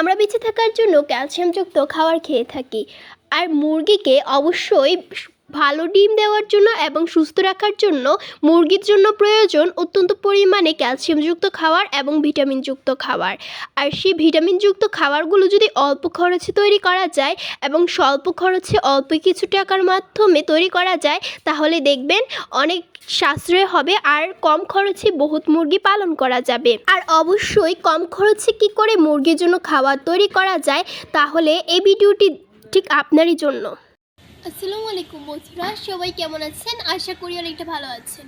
আমরা বেঁচে থাকার জন্য ক্যালসিয়ামযুক্ত খাবার খেয়ে থাকি। আর মুরগিকে অবশ্যই ভালো ডিম দেওয়ার জন্য এবং সুস্থ রাখার জন্য মুরগির জন্য প্রয়োজন অত্যন্ত পরিমাণে ক্যালসিয়ামযুক্ত খাবার এবং ভিটামিনযুক্ত খাবার। আর সেই ভিটামিনযুক্ত খাবারগুলো যদি অল্প খরচে তৈরি করা যায় এবং স্বল্প খরচে অল্প কিছু টাকার মাধ্যমে তৈরি করা যায়, তাহলে দেখবেন অনেক সাশ্রয় হবে আর কম খরচে বহুত মুরগি পালন করা যাবে। আর অবশ্যই কম খরচে কি করে মুরগির জন্য খাবার তৈরি করা যায়, তাহলে এই ভিডিওটি ঠিক আপনারই জন্য। আসসালামু আলাইকুম বন্ধুরা, সবাই কেমন আছেন? আশা করি অনেকটা ভালো আছেন।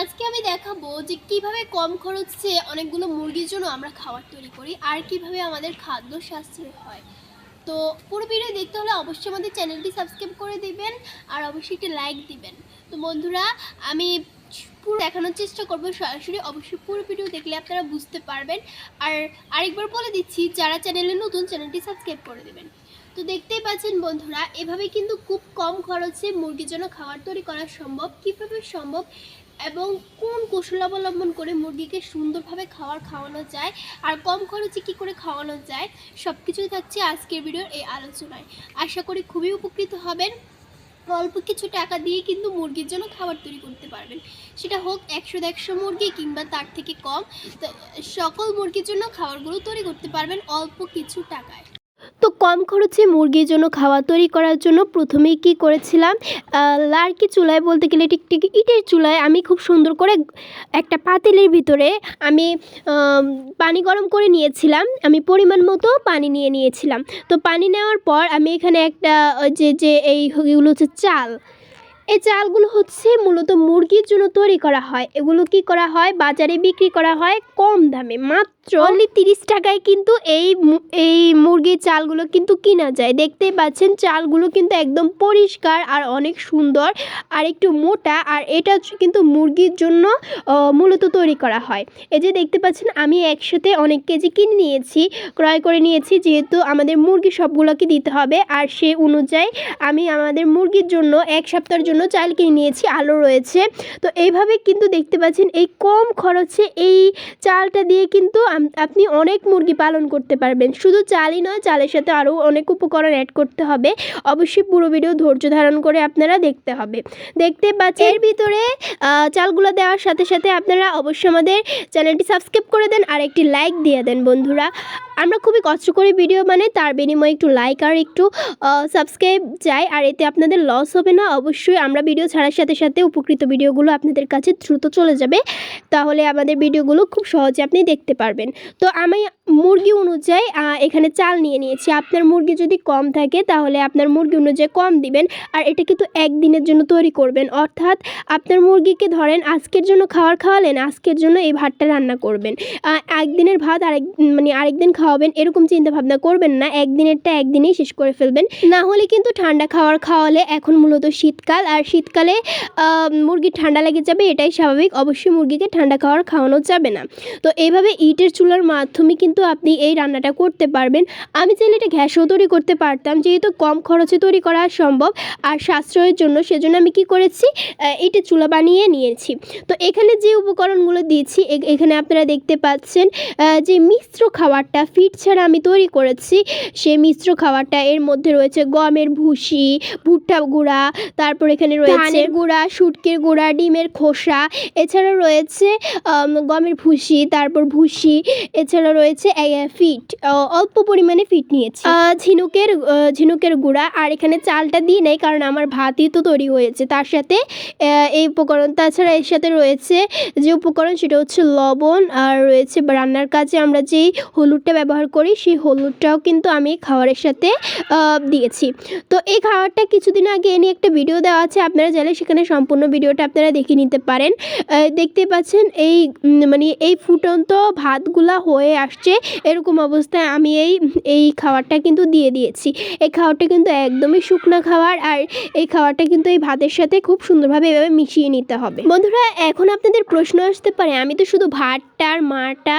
আজকে আমি দেখাবো যে কীভাবে কম খরচে অনেকগুলো মুরগির জন্য আমরা খাবার তৈরি করি আর কীভাবে আমাদের খাদ্য সাশ্রয় হয়। তো পুরো ভিডিও দেখতে হলে অবশ্যই আমাদের চ্যানেলটি সাবস্ক্রাইব করে দিবেন আর অবশ্যই একটি লাইক দিবেন। তো বন্ধুরা, আমি পুরো দেখানোর চেষ্টা করব সরাসরি। অবশ্যই পুরো ভিডিও দেখলে আপনারা বুঝতে পারবেন। আর আরেকবার বলে দিচ্ছি, যারা চ্যানেলে নতুন, চ্যানেলটি সাবস্ক্রাইব করে দেবেন। তো দেখতেই পাচ্ছেন বন্ধুরা, এভাবে কিন্তু খুব কম খরচে মুরগির জন্য খাবার তৈরি করা সম্ভব। কীভাবে সম্ভব এবং কোন কৌশল অবলম্বন করে মুরগিকে সুন্দরভাবে খাওয়ার খাওয়ানো যায় আর কম খরচে কী করে খাওয়ানো যায় সব কিছুই থাকছে আজকের ভিডিওর এই আলোচনায়। আশা করি খুবই উপকৃত হবেন। অল্প কিছু টাকা দিয়ে কিন্তু মুরগির জন্য খাবার তৈরি করতে পারবেন। সেটা হোক একশো দেড়শো মুরগি কিংবা তার থেকে কম। সকল মুরগির জন্য খাবারগুলো তৈরি করতে পারবেন অল্প কিছু টাকায়। তো কম খরচে মুরগির জন্য খাওয়া তৈরি করার জন্য প্রথমেই কি করেছিলাম? লার্কি চুলায় বলতে গেলে টিকটিক ইটের চুলায় আমি খুব সুন্দর করে একটা পাতিলের ভিতরে আমি পানি গরম করে নিয়েছিলাম। আমি পরিমাণ মতো পানি নিয়ে নিয়েছিলাম। তো পানি নেওয়ার পর আমি এখানে একটা যে যে এইগুলো হচ্ছে চাল। এই চালগুলো হচ্ছে মূলত মুরগির জন্য তৈরি করা হয়। এগুলো কি করা হয়? বাজারে বিক্রি করা হয় কম দামে। মাত্র অনলি তিরিশ টাকায় কিন্তু এই এই মুরগির চালগুলো কিন্তু কিনা যায়। দেখতেই পাচ্ছেন, চালগুলো কিন্তু একদম পরিষ্কার আর অনেক সুন্দর আর একটু মোটা আর এটা কিন্তু মুরগির জন্য মূলত তৈরি করা হয়। এই যে দেখতে পাচ্ছেন, আমি একসাথে অনেক কেজি কিনে নিয়েছি, ক্রয় করে নিয়েছি। যেহেতু আমাদের মুরগি সবগুলোকে দিতে হবে আর সে অনুযায়ী আমি আমাদের মুরগির জন্য এক সপ্তাহের জন্য চাল কিনে নিয়েছি, আলো রয়েছে। তো এইভাবে কিন্তু দেখতে পাচ্ছেন এই কম খরচে এই চালটা দিয়ে কিন্তু আপনি অনেক মুরগি পালন করতে পারবেন। শুধু চালই নয়, চালের সাথে আরও অনেক উপকরণ অ্যাড করতে হবে। অবশ্যই পুরো ভিডিও ধৈর্য ধারণ করে আপনারা দেখতে হবে। দেখতে পাচ্ছেন এর ভিতরে চালগুলো দেওয়ার সাথে সাথে আপনারা অবশ্যই আমাদের চ্যানেলটি সাবস্ক্রাইব করে দেন, আর একটি লাইক দিয়ে দেন বন্ধুরা। আমরা খুবই কষ্ট করে ভিডিও মানে তার বিনিময়ে একটু লাইক আর একটু সাবস্ক্রাইব চাই, আর এতে আপনাদের লস হবে না। অবশ্যই আমরা ভিডিও ছাড়ার সাথে সাথে উপকৃত ভিডিওগুলো আপনাদের কাছে দ্রুত চলে যাবে। তাহলে আমাদের ভিডিওগুলো খুব সহজে আপনি দেখতে পারবেন। তো আমি মুরগি অনুযায়ী এখানে চাল নিয়ে নিয়েছি। আপনার মুরগি যদি কম থাকে, তাহলে আপনার মুরগি অনুযায়ী কম দিবেন। আর এটা কিন্তু একদিনের জন্য তৈরি করবেন। অর্থাৎ আপনার মুরগিকে ধরেন, আজকের জন্য খাওয়ার খাওয়ালেন, আজকের জন্য এই ভাতটা রান্না করবেন। একদিনের ভাত আরেক মানে আরেকদিন খাওয়াবেন, এরকম চিন্তা ভাবনা করবেন না। একদিনেরটা একদিনেই শেষ করে ফেলবেন। না হলে কিন্তু ঠান্ডা খাওয়ার খাওয়ালে এখন মূলত শীতকাল, আর শীতকালে আহ, মুরগির ঠান্ডা লেগে যাবে এটাই স্বাভাবিক। অবশ্যই মুরগিকে ঠান্ডা খাবার খাওয়ানো যাবে না। তো এইভাবে ইটের চুলার মাধ্যমে কিন্তু আপনি এই রান্নাটা করতে পারবেন। আমি চাইলে এটা গ্যাসেও তৈরি করতে পারতাম যেহেতু কম খরচে তৈরি করা সম্ভব। আর সাশ্রয়ের জন্য সেজন্য আমি কি করেছি? ইটের চুলা বানিয়ে নিয়েছি। তো এখানে যে উপকরণগুলো দিয়েছি এখানে আপনারা দেখতে পাচ্ছেন যে মিশ্র খাবারটা ফিট ছাড়া আমি তৈরি করেছি। সেই মিশ্র খাবারটা এর মধ্যে রয়েছে গমের ভুসি ভুট্টা গুঁড়া তারপর এখানে রয়েছে ধানের গুঁড়া, শুটকির গুঁড়া, ডিমের খোসা, এছাড়া রয়েছে গমের ভুসি, তারপর ভুসি, এছাড়া রয়েছে ফিট অল্প পরিমাণে ফিট নিয়েছি। ঝিনুকের ঝিনুকের গুঁড়া, আর এখানে চালটা দিই নেই, কারণ আমার ভাতই তো তৈরি হয়েছে। তার সাথে এই উপকরণ, তাছাড়া এর সাথে রয়েছে যে উপকরণ, সেটা হচ্ছে লবণ, আর রয়েছে রান্নার কাজে আমরা যেই হলুদটা ব্যবহার করি, সেই হলুদটাও কিন্তু আমি খাবারের সাথে দিয়েছি। তো এই খাবারটা কিছুদিন আগে এনে একটা ভিডিও দেওয়া আছে, আপনারা চাইলে সেখানে সম্পূর্ণ ভিডিওটা আপনারা দেখে নিতে পারেন। দেখতে পাচ্ছেন এই মানে এই ফুটন্ত ভাতগুলা হয়ে আসছে, এরকম অবস্থায় আমি এই এই খাবারটা কিন্তু দিয়ে দিয়েছি। এই খাবারটা কিন্তু একদমই শুকনো খাবার, আর এই খাবারটা কিন্তু এই ভাতের সাথে খুব সুন্দরভাবে এভাবে মিশিয়ে নিতে হবে। বন্ধুরা, এখন আপনাদের প্রশ্ন আসতে পারে, আমি তো শুধু ভাতটা আর মাটা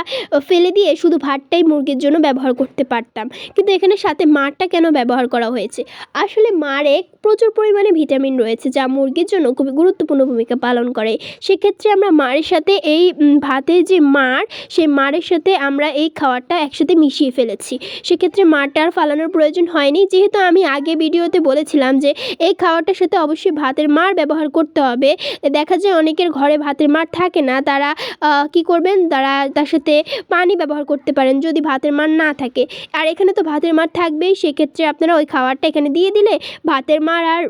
ফেলে দিয়ে শুধু ভাতটাই মুরগির জন্য ব্যবহার করতে পারতাম। কিন্তু এখানে সাথে মারটা কেন ব্যবহার করা হয়েছে? আসলে মারে প্রচুর পরিমাণে ভিটামিন রয়েছে যা মুরগির জন্য খুবই গুরুত্বপূর্ণ ভূমিকা পালন করে। সেক্ষেত্রে আমরা মারের সাথে এই ভাতের যে মার সেই মারের সাথে আমরা এই খাবারটা একসাথে মিশিয়ে ফেলেছি। সেক্ষেত্রে মাঠটা আর ফালানোর প্রয়োজন হয়নি। যেহেতু আমি আগে ভিডিওতে বলেছিলাম যে এই খাবারটার সাথে অবশ্যই ভাতের মার ব্যবহার করতে হবে। দেখা যায় অনেকের ঘরে ভাতের মার থাকে না, তারা কি করবেন? তারা তার সাথে পানি ব্যবহার করতে পারেন যদি ভাতের মার না থাকে। আর এখানে তো ভাতের মার থাকবেই, সেক্ষেত্রে আপনারা ওই খাবারটা এখানে দিয়ে দিলে ভাতের মার আর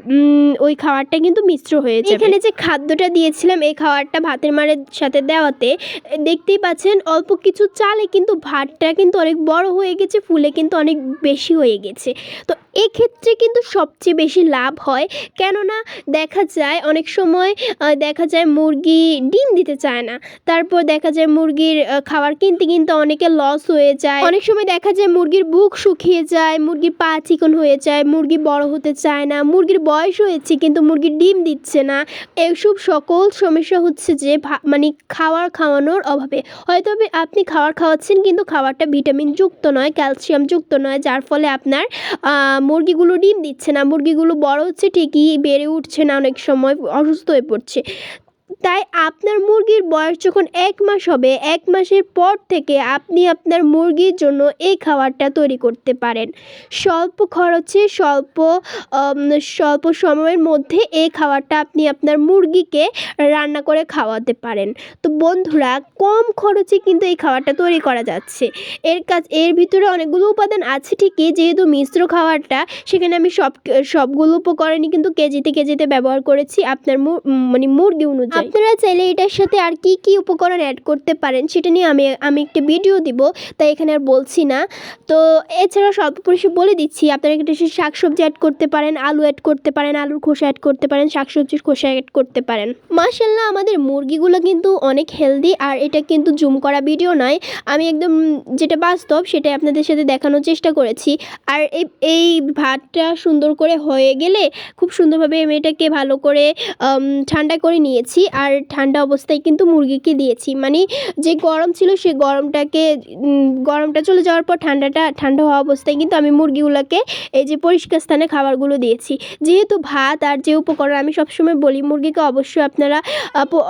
ওই খাবারটা কিন্তু মিশ্র হয়েছে এখানে যে খাদ্যটা দিয়েছিলাম, এই খাবারটা ভাতের মারের সাথে দেওয়াতে দেখতেই পাচ্ছেন অল্প কিছু চালে কিন্তু ভাতটা কিন্তু অনেক বড় হয়ে গেছে, ফুলে কিন্তু অনেক বেশি হয়ে গেছে। তো এক্ষেত্রে কিন্তু সবচেয়ে বেশি লাভ হয়, কেননা দেখা যায় অনেক সময় দেখা যায় মুরগি ডিম দিতে চায় না। তারপর দেখা যায় মুরগির খাবার কিনতে কিনতে অনেকে লস হয়ে যায়। অনেক সময় দেখা যায় মুরগির বুক শুকিয়ে যায়, মুরগির পা চিকন হয়ে যায়, মুরগি বড় হতে চায় না মুরগির বয়স হয়েছে, কিন্তু মুরগির ডিম দিচ্ছে না। এইসব সকল সমস্যা হচ্ছে যে মানে খাওয়ার খাওয়ানোর অভাবে। হয়তো আপনি- খাওয়ার খাওয়াচ্ছেন, কিন্তু খাবারটা ভিটামিন যুক্ত নয়, ক্যালসিয়াম যুক্ত নয়, যার ফলে আপনার মুরগিগুলো ডিম দিচ্ছে না। মুরগিগুলো বড় হচ্ছে ঠিকই, বেড়ে উঠছে না, অনেক সময় অসুস্থ হয়ে পড়ছে। তাই আপনার মুরগির বয়স যখন এক মাস হবে, এক মাসের পর থেকে আপনি আপনার মুরগির জন্য এই খাবারটা তৈরি করতে পারেন। স্বল্প খরচে, স্বল্প স্বল্প সময়ের মধ্যে এই খাবারটা আপনি আপনার মুরগিকে রান্না করে খাওয়াতে পারেন। তো বন্ধুরা, কম খরচে কিন্তু এই খাবারটা তৈরি করা যাচ্ছে। এর কাজ, এর ভিতরে অনেকগুলো উপাদান আছে ঠিকই, যেহেতু মিশ্র খাবারটা সেখানে আমি সব, সবগুলো উপকরণই কিন্তু কেজিতে কেজিতে ব্যবহার করেছি। আপনার মানে মুরগি অনুযায়ী। আপনারা চাইলে এটার সাথে আর কি কি উপকরণ অ্যাড করতে পারেন সেটা নিয়ে আমি আমি একটা ভিডিও দিব, তাই এখানে আর বলছি না। তো এছাড়া স্বল্প পরিসরে বলে দিচ্ছি, আপনারা এটা শাক সবজি অ্যাড করতে পারেন, আলু অ্যাড করতে পারেন, আলুর খোসা অ্যাড করতে পারেন, শাকসবজির খোসা অ্যাড করতে পারেন। মাশাল্লাহ আমাদের মুরগিগুলো কিন্তু অনেক হেলদি আর এটা কিন্তু জুম করা ভিডিও নয়। আমি একদম যেটা বাস্তব, সেটাই আপনাদের সাথে দেখানোর চেষ্টা করেছি। আর এই ভাতটা সুন্দর করে হয়ে গেলে খুব সুন্দরভাবে আমি এটাকে ভালো করে ঠান্ডা করে নিয়েছি। আর ঠান্ডা অবস্থায় কিন্তু মুরগিকে দিয়েছি। মানে যে গরম ছিল সেই গরমটাকে গরমটা চলে যাওয়ার পর ঠান্ডাটা, ঠান্ডা হওয়া অবস্থায় কিন্তু আমি মুরগিগুলোকে এই যে পরিষ্কার স্থানে খাবারগুলো দিয়েছি। যেহেতু ভাত আর যে উপকরণ আমি সবসময় বলি, মুরগিকে অবশ্যই আপনারা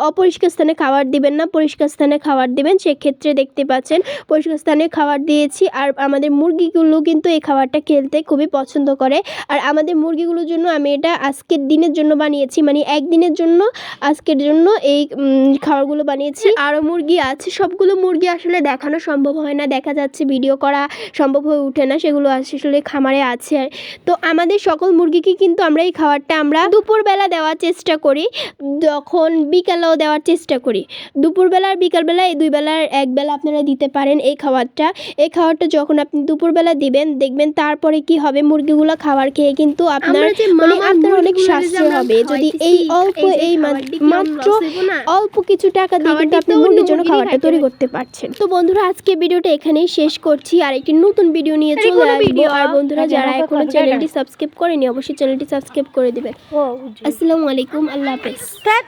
অপরিষ্কার স্থানে খাবার দিবেন না, পরিষ্কার স্থানে খাবার দিবেন। সেক্ষেত্রে দেখতে পাচ্ছেন, পরিষ্কার স্থানে খাবার দিয়েছি আর আমাদের মুরগিগুলো কিন্তু এই খাবারটা খেলতে খুবই পছন্দ করে। আর আমাদের মুরগিগুলোর জন্য আমি এটা আজকের দিনের জন্য বানিয়েছি। মানে একদিনের জন্য আজকের জন্য এই খাবারগুলো বানিয়েছি। আরও মুরগি আছে, সবগুলো মুরগি আসলে দেখানো সম্ভব হয় না, দেখা যাচ্ছে ভিডিও করা সম্ভব হয়ে ওঠে না, সেগুলো আসলে খামারে আছে তো আমাদের সকল মুরগিকে কিন্তু আমরা এই খাবারটা আমরা দুপুরবেলা দেওয়ার চেষ্টা করি। যখন বিকালেও দেওয়ার চেষ্টা করি। দুপুরবেলা আর বিকালবেলা এই দুই বেলার এক বেলা আপনারা দিতে পারেন এই খাবারটা। এই খাবারটা যখন আপনি দুপুরবেলা দিবেন দেখবেন তারপরে কি হবে? মুরগিগুলো খাবার খেয়ে কিন্তু আপনার মানে আপনার অনেক সাশ্রয় হবে। যদি এই অল্প এই মাত্র অল্প কিছু টাকা দিয়ে কিন্তু আপনি মুরগির জন্য খাবারটা তৈরি করতে পারছেন। তো বন্ধুরা আজকে ভিডিওটা এখানেই শেষ করছি। আর একটি নতুন ভিডিও নিয়ে চলে আসব। আর বন্ধুরা হ্যাঁ, যারা এখনও চ্যানেলটি সাবস্ক্রাইব করেনি অবশ্যই চ্যানেলটি সাবস্ক্রাইব করে দিবেন। আসসালামু আলাইকুম আল্লাহ হাফেজ। ধ্যাৎ।